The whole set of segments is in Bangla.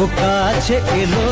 ও কাছে এলো।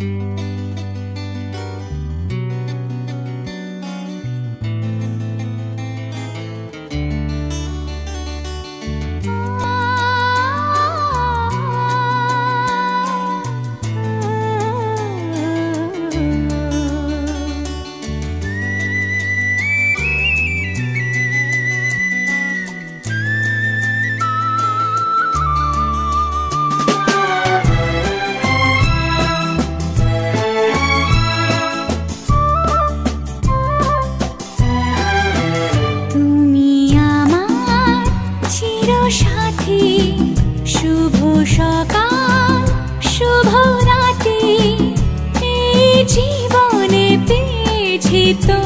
Música que